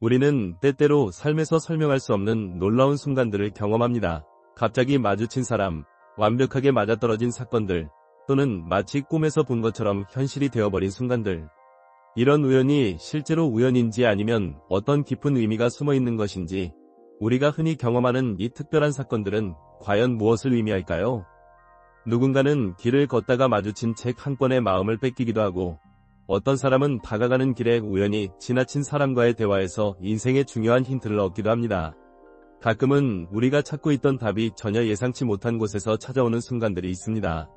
우리는 때때로 삶에서 설명할 수 없는 놀라운 순간들을 경험합니다. 갑자기 마주친 사람, 완벽하게 맞아떨어진 사건들, 또는 마치 꿈에서 본 것처럼 현실이 되어버린 순간들. 이런 우연이 실제로 우연인지 아니면 어떤 깊은 의미가 숨어 있는 것인지 우리가 흔히 경험하는 이 특별한 사건들은 과연 무엇을 의미할까요? 누군가는 길을 걷다가 마주친 책 한 권의 마음을 뺏기기도 하고 어떤 사람은 다가가는 길에 우연히 지나친 사람과의 대화에서 인생의 중요한 힌트를 얻기도 합니다. 가끔은 우리가 찾고 있던 답이 전혀 예상치 못한 곳에서 찾아오는 순간들이 있습니다.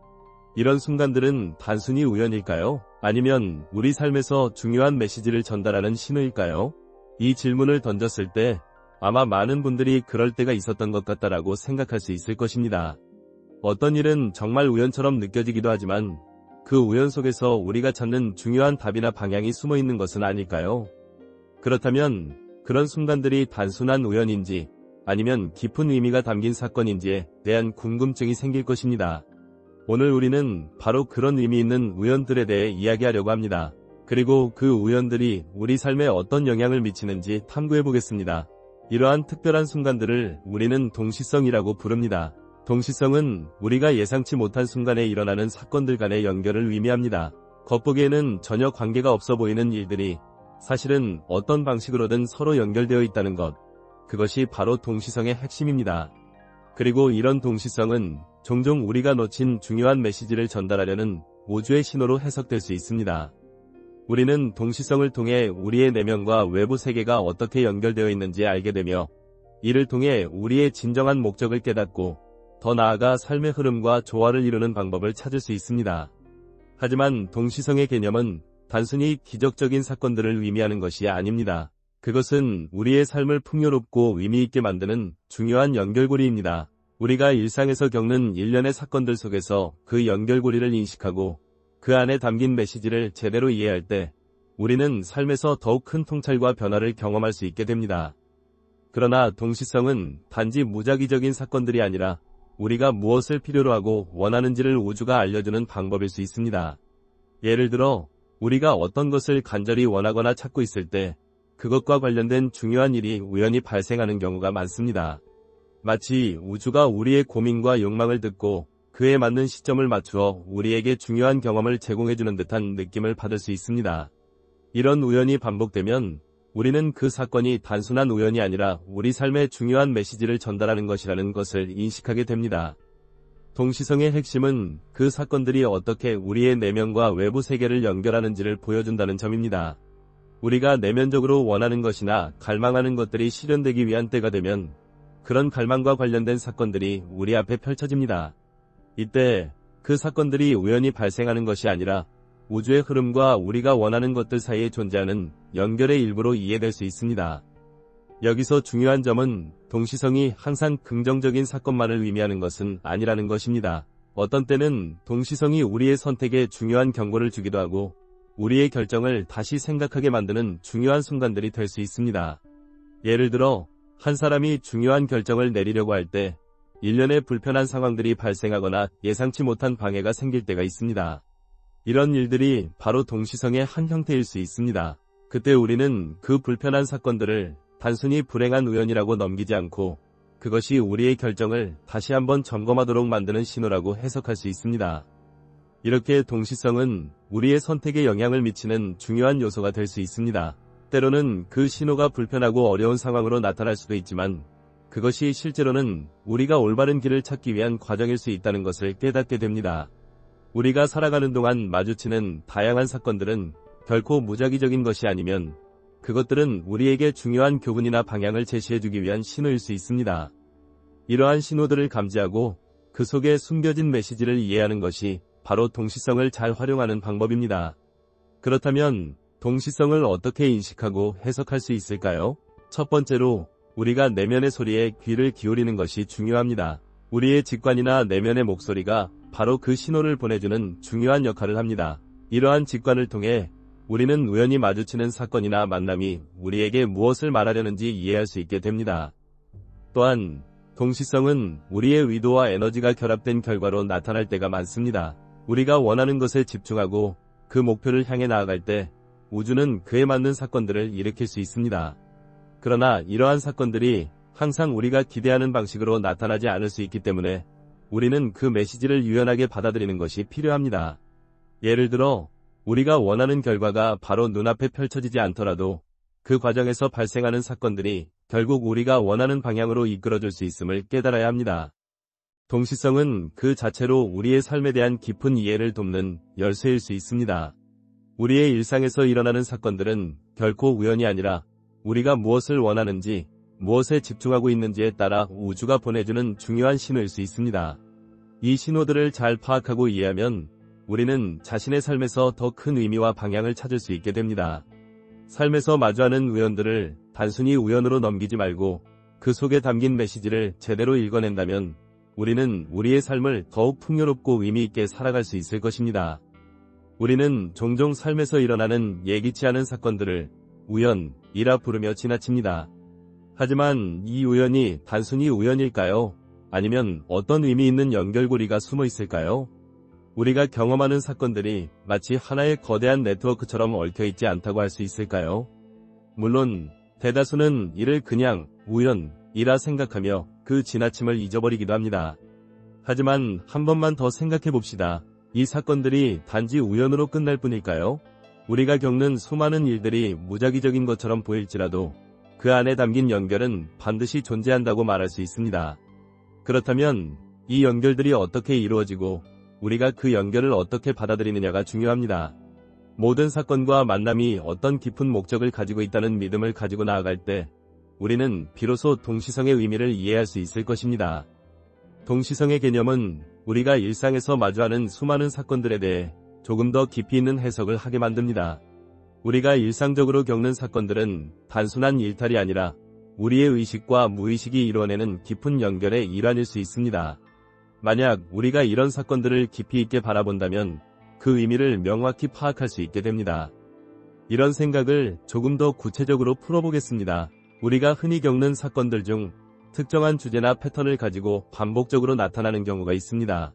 이런 순간들은 단순히 우연일까요? 아니면 우리 삶에서 중요한 메시지를 전달하는 신호일까요? 이 질문을 던졌을 때 아마 많은 분들이 그럴 때가 있었던 것 같다라고 생각할 수 있을 것입니다. 어떤 일은 정말 우연처럼 느껴지기도 하지만 그 우연 속에서 우리가 찾는 중요한 답이나 방향이 숨어 있는 것은 아닐까요? 그렇다면 그런 순간들이 단순한 우연인지 아니면 깊은 의미가 담긴 사건인지에 대한 궁금증이 생길 것입니다. 오늘 우리는 바로 그런 의미 있는 우연들에 대해 이야기하려고 합니다. 그리고 그 우연들이 우리 삶에 어떤 영향을 미치는지 탐구해 보겠습니다. 이러한 특별한 순간들을 우리는 동시성이라고 부릅니다. 동시성은 우리가 예상치 못한 순간에 일어나는 사건들 간의 연결을 의미합니다. 겉보기에는 전혀 관계가 없어 보이는 일들이 사실은 어떤 방식으로든 서로 연결되어 있다는 것. 그것이 바로 동시성의 핵심입니다. 그리고 이런 동시성은 종종 우리가 놓친 중요한 메시지를 전달하려는 우주의 신호로 해석될 수 있습니다. 우리는 동시성을 통해 우리의 내면과 외부 세계가 어떻게 연결되어 있는지 알게 되며 이를 통해 우리의 진정한 목적을 깨닫고 더 나아가 삶의 흐름과 조화를 이루는 방법을 찾을 수 있습니다. 하지만 동시성의 개념은 단순히 기적적인 사건들을 의미하는 것이 아닙니다. 그것은 우리의 삶을 풍요롭고 의미있게 만드는 중요한 연결고리입니다. 우리가 일상에서 겪는 일련의 사건들 속에서 그 연결고리를 인식하고 그 안에 담긴 메시지를 제대로 이해할 때 우리는 삶에서 더욱 큰 통찰과 변화를 경험할 수 있게 됩니다. 그러나 동시성은 단지 무작위적인 사건들이 아니라 우리가 무엇을 필요로 하고 원하는지를 우주가 알려주는 방법일 수 있습니다. 예를 들어 우리가 어떤 것을 간절히 원하거나 찾고 있을 때 그것과 관련된 중요한 일이 우연히 발생하는 경우가 많습니다. 마치 우주가 우리의 고민과 욕망을 듣고 그에 맞는 시점을 맞추어 우리에게 중요한 경험을 제공해주는 듯한 느낌을 받을 수 있습니다. 이런 우연이 반복되면 우리는 그 사건이 단순한 우연이 아니라 우리 삶의 중요한 메시지를 전달하는 것이라는 것을 인식하게 됩니다. 동시성의 핵심은 그 사건들이 어떻게 우리의 내면과 외부 세계를 연결하는지를 보여준다는 점입니다. 우리가 내면적으로 원하는 것이나 갈망하는 것들이 실현되기 위한 때가 되면 그런 갈망과 관련된 사건들이 우리 앞에 펼쳐집니다. 이때 그 사건들이 우연히 발생하는 것이 아니라 우주의 흐름과 우리가 원하는 것들 사이에 존재하는 연결의 일부로 이해될 수 있습니다. 여기서 중요한 점은 동시성이 항상 긍정적인 사건만을 의미하는 것은 아니라는 것입니다. 어떤 때는 동시성이 우리의 선택에 중요한 경고를 주기도 하고 우리의 결정을 다시 생각하게 만드는 중요한 순간들이 될 수 있습니다. 예를 들어 한 사람이 중요한 결정을 내리려고 할 때 일련의 불편한 상황들이 발생하거나 예상치 못한 방해가 생길 때가 있습니다. 이런 일들이 바로 동시성의 한 형태일 수 있습니다. 그때 우리는 그 불편한 사건들을 단순히 불행한 우연이라고 넘기지 않고 그것이 우리의 결정을 다시 한번 점검하도록 만드는 신호라고 해석할 수 있습니다. 이렇게 동시성은 우리의 선택에 영향을 미치는 중요한 요소가 될 수 있습니다. 때로는 그 신호가 불편하고 어려운 상황으로 나타날 수도 있지만 그것이 실제로는 우리가 올바른 길을 찾기 위한 과정일 수 있다는 것을 깨닫게 됩니다. 우리가 살아가는 동안 마주치는 다양한 사건들은 결코 무작위적인 것이 아니면 그것들은 우리에게 중요한 교훈이나 방향을 제시해주기 위한 신호일 수 있습니다. 이러한 신호들을 감지하고 그 속에 숨겨진 메시지를 이해하는 것이 바로 동시성을 잘 활용하는 방법입니다. 그렇다면 동시성을 어떻게 인식하고 해석할 수 있을까요? 첫 번째로 우리가 내면의 소리에 귀를 기울이는 것이 중요합니다. 우리의 직관이나 내면의 목소리가 바로 그 신호를 보내주는 중요한 역할을 합니다. 이러한 직관을 통해 우리는 우연히 마주치는 사건이나 만남이 우리에게 무엇을 말하려는지 이해할 수 있게 됩니다. 또한 동시성은 우리의 의도와 에너지가 결합된 결과로 나타날 때가 많습니다. 우리가 원하는 것에 집중하고 그 목표를 향해 나아갈 때 우주는 그에 맞는 사건들을 일으킬 수 있습니다. 그러나 이러한 사건들이 항상 우리가 기대하는 방식으로 나타나지 않을 수 있기 때문에 우리는 그 메시지를 유연하게 받아들이는 것이 필요합니다. 예를 들어 우리가 원하는 결과가 바로 눈앞에 펼쳐지지 않더라도 그 과정에서 발생하는 사건들이 결국 우리가 원하는 방향으로 이끌어줄 수 있음을 깨달아야 합니다. 동시성은 그 자체로 우리의 삶에 대한 깊은 이해를 돕는 열쇠일 수 있습니다. 우리의 일상에서 일어나는 사건들은 결코 우연이 아니라 우리가 무엇을 원하는지, 무엇에 집중하고 있는지에 따라 우주가 보내주는 중요한 신호일 수 있습니다. 이 신호들을 잘 파악하고 이해하면 우리는 자신의 삶에서 더 큰 의미와 방향을 찾을 수 있게 됩니다. 삶에서 마주하는 우연들을 단순히 우연으로 넘기지 말고 그 속에 담긴 메시지를 제대로 읽어낸다면 우리는 우리의 삶을 더욱 풍요롭고 의미있게 살아갈 수 있을 것입니다. 우리는 종종 삶에서 일어나는 예기치 않은 사건들을 우연이라 부르며 지나칩니다. 하지만 이 우연이 단순히 우연일까요? 아니면 어떤 의미 있는 연결고리가 숨어 있을까요? 우리가 경험하는 사건들이 마치 하나의 거대한 네트워크처럼 얽혀있지 않다고 할 수 있을까요? 물론 대다수는 이를 그냥 우연이라 생각하며 그 지나침을 잊어버리기도 합니다. 하지만 한 번만 더 생각해 봅시다. 이 사건들이 단지 우연으로 끝날 뿐일까요? 우리가 겪는 수많은 일들이 무작위적인 것처럼 보일지라도 그 안에 담긴 연결은 반드시 존재한다고 말할 수 있습니다. 그렇다면 이 연결들이 어떻게 이루어지고 우리가 그 연결을 어떻게 받아들이느냐가 중요합니다. 모든 사건과 만남이 어떤 깊은 목적을 가지고 있다는 믿음을 가지고 나아갈 때 우리는 비로소 동시성의 의미를 이해할 수 있을 것입니다. 동시성의 개념은 우리가 일상에서 마주하는 수많은 사건들에 대해 조금 더 깊이 있는 해석을 하게 만듭니다. 우리가 일상적으로 겪는 사건들은 단순한 일탈이 아니라 우리의 의식과 무의식이 이루어내는 깊은 연결의 일환일 수 있습니다. 만약 우리가 이런 사건들을 깊이 있게 바라본다면 그 의미를 명확히 파악할 수 있게 됩니다. 이런 생각을 조금 더 구체적으로 풀어보겠습니다. 우리가 흔히 겪는 사건들 중 특정한 주제나 패턴을 가지고 반복적으로 나타나는 경우가 있습니다.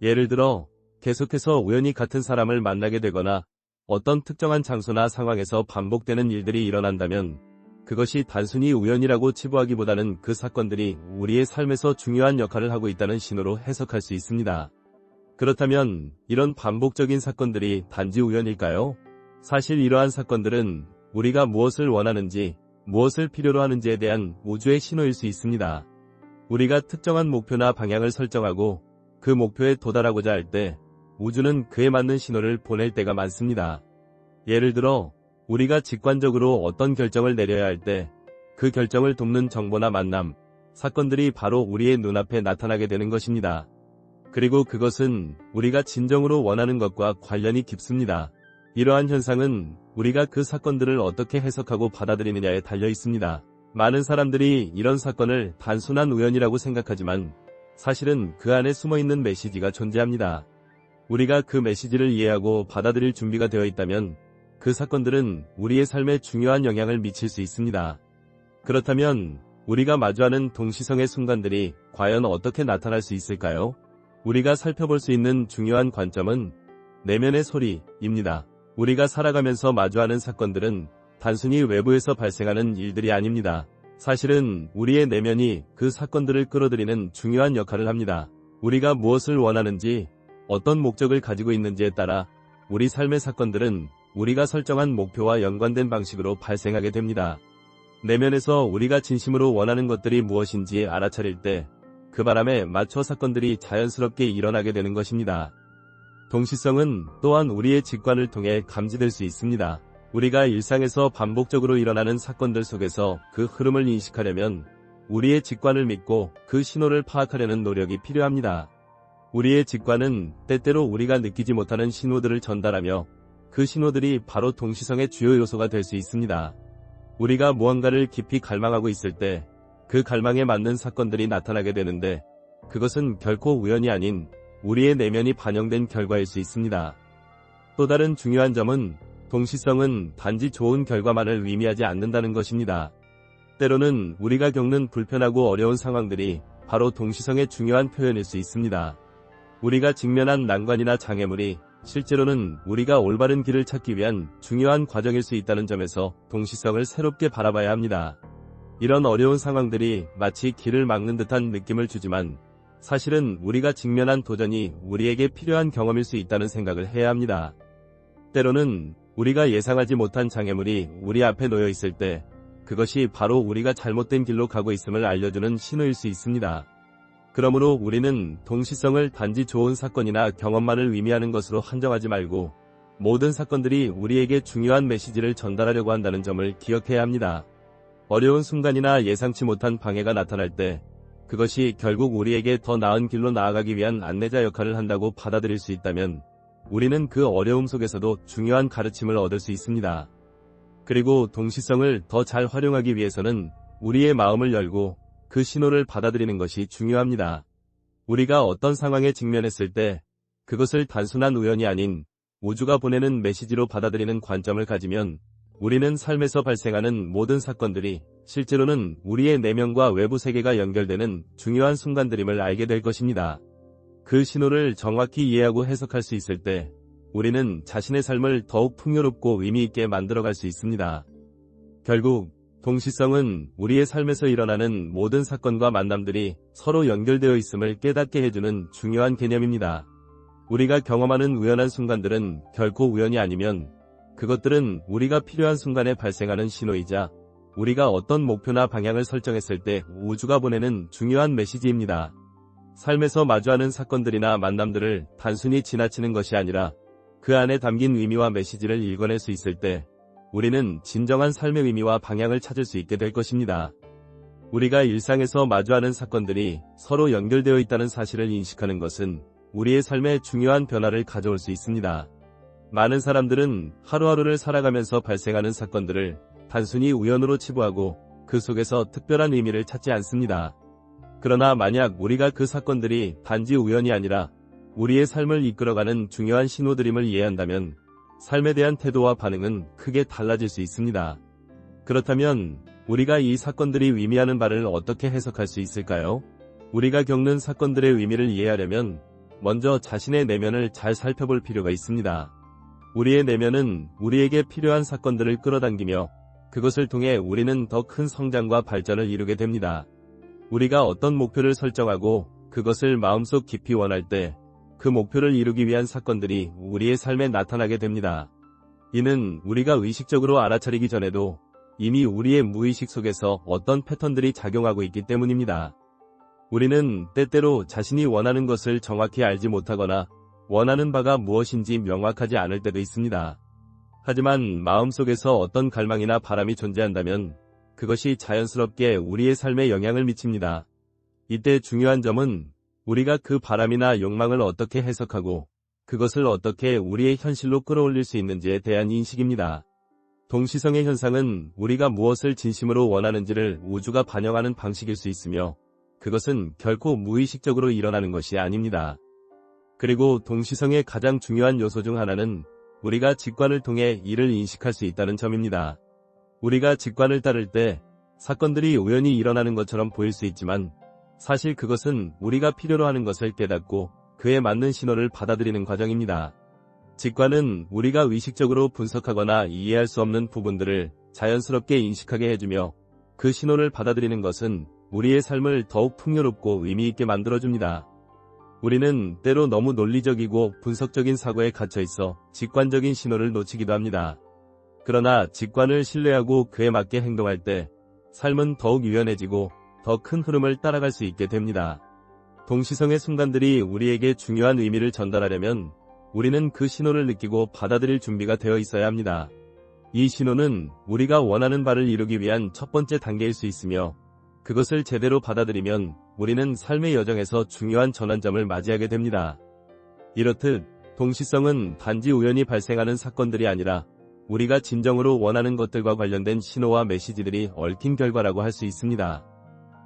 예를 들어 계속해서 우연히 같은 사람을 만나게 되거나 어떤 특정한 장소나 상황에서 반복되는 일들이 일어난다면 그것이 단순히 우연이라고 치부하기보다는 그 사건들이 우리의 삶에서 중요한 역할을 하고 있다는 신호로 해석할 수 있습니다. 그렇다면 이런 반복적인 사건들이 단지 우연일까요? 사실 이러한 사건들은 우리가 무엇을 원하는지, 무엇을 필요로 하는지에 대한 우주의 신호일 수 있습니다. 우리가 특정한 목표나 방향을 설정하고 그 목표에 도달하고자 할 때 우주는 그에 맞는 신호를 보낼 때가 많습니다. 예를 들어 우리가 직관적으로 어떤 결정을 내려야 할 때 그 결정을 돕는 정보나 만남, 사건들이 바로 우리의 눈앞에 나타나게 되는 것입니다. 그리고 그것은 우리가 진정으로 원하는 것과 관련이 깊습니다. 이러한 현상은 우리가 그 사건들을 어떻게 해석하고 받아들이느냐에 달려 있습니다. 많은 사람들이 이런 사건을 단순한 우연이라고 생각하지만 사실은 그 안에 숨어 있는 메시지가 존재합니다. 우리가 그 메시지를 이해하고 받아들일 준비가 되어 있다면 그 사건들은 우리의 삶에 중요한 영향을 미칠 수 있습니다. 그렇다면 우리가 마주하는 동시성의 순간들이 과연 어떻게 나타날 수 있을까요? 우리가 살펴볼 수 있는 중요한 관점은 내면의 소리입니다. 우리가 살아가면서 마주하는 사건들은 단순히 외부에서 발생하는 일들이 아닙니다. 사실은 우리의 내면이 그 사건들을 끌어들이는 중요한 역할을 합니다. 우리가 무엇을 원하는지, 어떤 목적을 가지고 있는지에 따라 우리 삶의 사건들은 우리가 설정한 목표와 연관된 방식으로 발생하게 됩니다. 내면에서 우리가 진심으로 원하는 것들이 무엇인지 알아차릴 때 그 바람에 맞춰 사건들이 자연스럽게 일어나게 되는 것입니다. 동시성은 또한 우리의 직관을 통해 감지될 수 있습니다. 우리가 일상에서 반복적으로 일어나는 사건들 속에서 그 흐름을 인식하려면 우리의 직관을 믿고 그 신호를 파악하려는 노력이 필요합니다. 우리의 직관은 때때로 우리가 느끼지 못하는 신호들을 전달하며 그 신호들이 바로 동시성의 주요 요소가 될 수 있습니다. 우리가 무언가를 깊이 갈망하고 있을 때 그 갈망에 맞는 사건들이 나타나게 되는데 그것은 결코 우연이 아닌 우리의 내면이 반영된 결과일 수 있습니다. 또 다른 중요한 점은 동시성은 단지 좋은 결과만을 의미하지 않는다는 것입니다. 때로는 우리가 겪는 불편하고 어려운 상황들이 바로 동시성의 중요한 표현일 수 있습니다. 우리가 직면한 난관이나 장애물이 실제로는 우리가 올바른 길을 찾기 위한 중요한 과정일 수 있다는 점에서 동시성을 새롭게 바라봐야 합니다. 이런 어려운 상황들이 마치 길을 막는 듯한 느낌을 주지만 사실은 우리가 직면한 도전이 우리에게 필요한 경험일 수 있다는 생각을 해야 합니다. 때로는 우리가 예상하지 못한 장애물이 우리 앞에 놓여 있을 때 그것이 바로 우리가 잘못된 길로 가고 있음을 알려주는 신호일 수 있습니다. 그러므로 우리는 동시성을 단지 좋은 사건이나 경험만을 의미하는 것으로 한정하지 말고 모든 사건들이 우리에게 중요한 메시지를 전달하려고 한다는 점을 기억해야 합니다. 어려운 순간이나 예상치 못한 방해가 나타날 때 그것이 결국 우리에게 더 나은 길로 나아가기 위한 안내자 역할을 한다고 받아들일 수 있다면 우리는 그 어려움 속에서도 중요한 가르침을 얻을 수 있습니다. 그리고 동시성을 더 잘 활용하기 위해서는 우리의 마음을 열고 그 신호를 받아들이는 것이 중요합니다. 우리가 어떤 상황에 직면했을 때 그것을 단순한 우연이 아닌 우주가 보내는 메시지로 받아들이는 관점을 가지면 우리는 삶에서 발생하는 모든 사건들이 실제로는 우리의 내면과 외부 세계가 연결되는 중요한 순간들임을 알게 될 것입니다. 그 신호를 정확히 이해하고 해석할 수 있을 때 우리는 자신의 삶을 더욱 풍요롭고 의미있게 만들어갈 수 있습니다. 결국 동시성은 우리의 삶에서 일어나는 모든 사건과 만남들이 서로 연결되어 있음을 깨닫게 해주는 중요한 개념입니다. 우리가 경험하는 우연한 순간들은 결코 우연이 아니면 그것들은 우리가 필요한 순간에 발생하는 신호이자 우리가 어떤 목표나 방향을 설정했을 때 우주가 보내는 중요한 메시지입니다. 삶에서 마주하는 사건들이나 만남들을 단순히 지나치는 것이 아니라 그 안에 담긴 의미와 메시지를 읽어낼 수 있을 때 우리는 진정한 삶의 의미와 방향을 찾을 수 있게 될 것입니다. 우리가 일상에서 마주하는 사건들이 서로 연결되어 있다는 사실을 인식하는 것은 우리의 삶에 중요한 변화를 가져올 수 있습니다. 많은 사람들은 하루하루를 살아가면서 발생하는 사건들을 단순히 우연으로 치부하고 그 속에서 특별한 의미를 찾지 않습니다. 그러나 만약 우리가 그 사건들이 단지 우연이 아니라 우리의 삶을 이끌어가는 중요한 신호들임을 이해한다면 삶에 대한 태도와 반응은 크게 달라질 수 있습니다. 그렇다면 우리가 이 사건들이 의미하는 바를 어떻게 해석할 수 있을까요? 우리가 겪는 사건들의 의미를 이해하려면 먼저 자신의 내면을 잘 살펴볼 필요가 있습니다. 우리의 내면은 우리에게 필요한 사건들을 끌어당기며 그것을 통해 우리는 더 큰 성장과 발전을 이루게 됩니다. 우리가 어떤 목표를 설정하고 그것을 마음속 깊이 원할 때 그 목표를 이루기 위한 사건들이 우리의 삶에 나타나게 됩니다. 이는 우리가 의식적으로 알아차리기 전에도 이미 우리의 무의식 속에서 어떤 패턴들이 작용하고 있기 때문입니다. 우리는 때때로 자신이 원하는 것을 정확히 알지 못하거나 원하는 바가 무엇인지 명확하지 않을 때도 있습니다. 하지만 마음속에서 어떤 갈망이나 바람이 존재한다면 그것이 자연스럽게 우리의 삶에 영향을 미칩니다. 이때 중요한 점은 우리가 그 바람이나 욕망을 어떻게 해석하고 그것을 어떻게 우리의 현실로 끌어올릴 수 있는지에 대한 인식입니다. 동시성의 현상은 우리가 무엇을 진심으로 원하는지를 우주가 반영하는 방식일 수 있으며 그것은 결코 무의식적으로 일어나는 것이 아닙니다. 그리고 동시성의 가장 중요한 요소 중 하나는 우리가 직관을 통해 이를 인식할 수 있다는 점입니다. 우리가 직관을 따를 때 사건들이 우연히 일어나는 것처럼 보일 수 있지만 사실 그것은 우리가 필요로 하는 것을 깨닫고 그에 맞는 신호를 받아들이는 과정입니다. 직관은 우리가 의식적으로 분석하거나 이해할 수 없는 부분들을 자연스럽게 인식하게 해주며 그 신호를 받아들이는 것은 우리의 삶을 더욱 풍요롭고 의미있게 만들어줍니다. 우리는 때로 너무 논리적이고 분석적인 사고에 갇혀 있어 직관적인 신호를 놓치기도 합니다. 그러나 직관을 신뢰하고 그에 맞게 행동할 때 삶은 더욱 유연해지고 더 큰 흐름을 따라갈 수 있게 됩니다. 동시성의 순간들이 우리에게 중요한 의미를 전달하려면 우리는 그 신호를 느끼고 받아들일 준비가 되어 있어야 합니다. 이 신호는 우리가 원하는 바를 이루기 위한 첫 번째 단계일 수 있으며 그것을 제대로 받아들이면 우리는 삶의 여정에서 중요한 전환점을 맞이하게 됩니다. 이렇듯 동시성은 단지 우연히 발생하는 사건들이 아니라 우리가 진정으로 원하는 것들과 관련된 신호와 메시지들이 얽힌 결과라고 할 수 있습니다.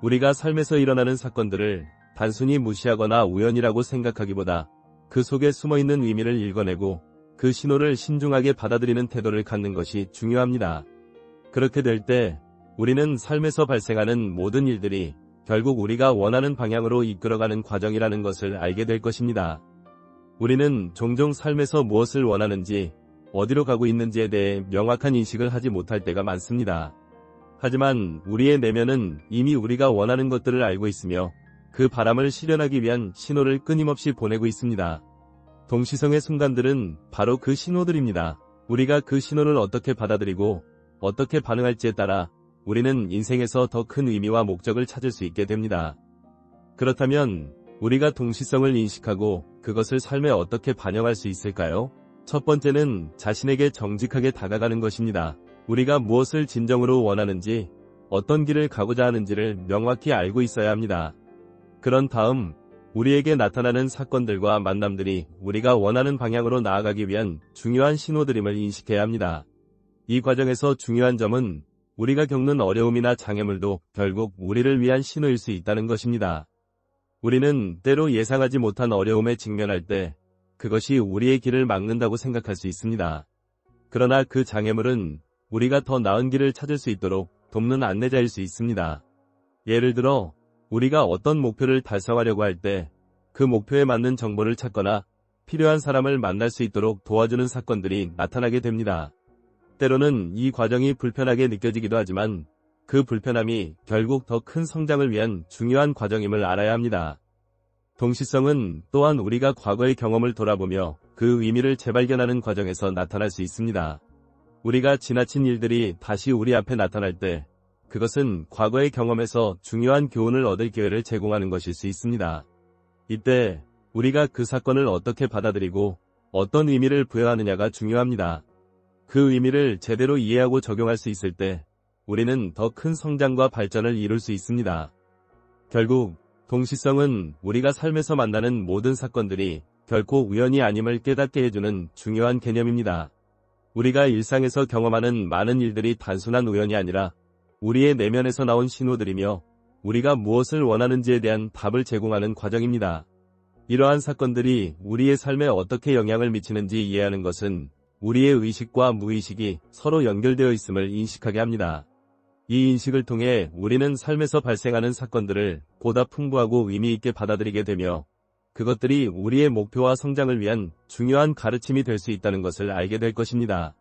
우리가 삶에서 일어나는 사건들을 단순히 무시하거나 우연이라고 생각하기보다 그 속에 숨어있는 의미를 읽어내고 그 신호를 신중하게 받아들이는 태도를 갖는 것이 중요합니다. 그렇게 될 때 우리는 삶에서 발생하는 모든 일들이 결국 우리가 원하는 방향으로 이끌어가는 과정이라는 것을 알게 될 것입니다. 우리는 종종 삶에서 무엇을 원하는지, 어디로 가고 있는지에 대해 명확한 인식을 하지 못할 때가 많습니다. 하지만 우리의 내면은 이미 우리가 원하는 것들을 알고 있으며 그 바람을 실현하기 위한 신호를 끊임없이 보내고 있습니다. 동시성의 순간들은 바로 그 신호들입니다. 우리가 그 신호를 어떻게 받아들이고 어떻게 반응할지에 따라 우리는 인생에서 더 큰 의미와 목적을 찾을 수 있게 됩니다. 그렇다면 우리가 동시성을 인식하고 그것을 삶에 어떻게 반영할 수 있을까요? 첫 번째는 자신에게 정직하게 다가가는 것입니다. 우리가 무엇을 진정으로 원하는지, 어떤 길을 가고자 하는지를 명확히 알고 있어야 합니다. 그런 다음, 우리에게 나타나는 사건들과 만남들이 우리가 원하는 방향으로 나아가기 위한 중요한 신호들임을 인식해야 합니다. 이 과정에서 중요한 점은 우리가 겪는 어려움이나 장애물도 결국 우리를 위한 신호일 수 있다는 것입니다. 우리는 때로 예상하지 못한 어려움에 직면할 때 그것이 우리의 길을 막는다고 생각할 수 있습니다. 그러나 그 장애물은 우리가 더 나은 길을 찾을 수 있도록 돕는 안내자일 수 있습니다. 예를 들어 우리가 어떤 목표를 달성하려고 할 때 그 목표에 맞는 정보를 찾거나 필요한 사람을 만날 수 있도록 도와주는 사건들이 나타나게 됩니다. 때로는 이 과정이 불편하게 느껴지기도 하지만 그 불편함이 결국 더 큰 성장을 위한 중요한 과정임을 알아야 합니다. 동시성은 또한 우리가 과거의 경험을 돌아보며 그 의미를 재발견하는 과정에서 나타날 수 있습니다. 우리가 지나친 일들이 다시 우리 앞에 나타날 때 그것은 과거의 경험에서 중요한 교훈을 얻을 기회를 제공하는 것일 수 있습니다. 이때 우리가 그 사건을 어떻게 받아들이고 어떤 의미를 부여하느냐가 중요합니다. 그 의미를 제대로 이해하고 적용할 수 있을 때 우리는 더 큰 성장과 발전을 이룰 수 있습니다. 결국 동시성은 우리가 삶에서 만나는 모든 사건들이 결코 우연이 아님을 깨닫게 해주는 중요한 개념입니다. 우리가 일상에서 경험하는 많은 일들이 단순한 우연이 아니라 우리의 내면에서 나온 신호들이며 우리가 무엇을 원하는지에 대한 답을 제공하는 과정입니다. 이러한 사건들이 우리의 삶에 어떻게 영향을 미치는지 이해하는 것은 우리의 의식과 무의식이 서로 연결되어 있음을 인식하게 합니다. 이 인식을 통해 우리는 삶에서 발생하는 사건들을 보다 풍부하고 의미 있게 받아들이게 되며 그것들이 우리의 목표와 성장을 위한 중요한 가르침이 될 수 있다는 것을 알게 될 것입니다.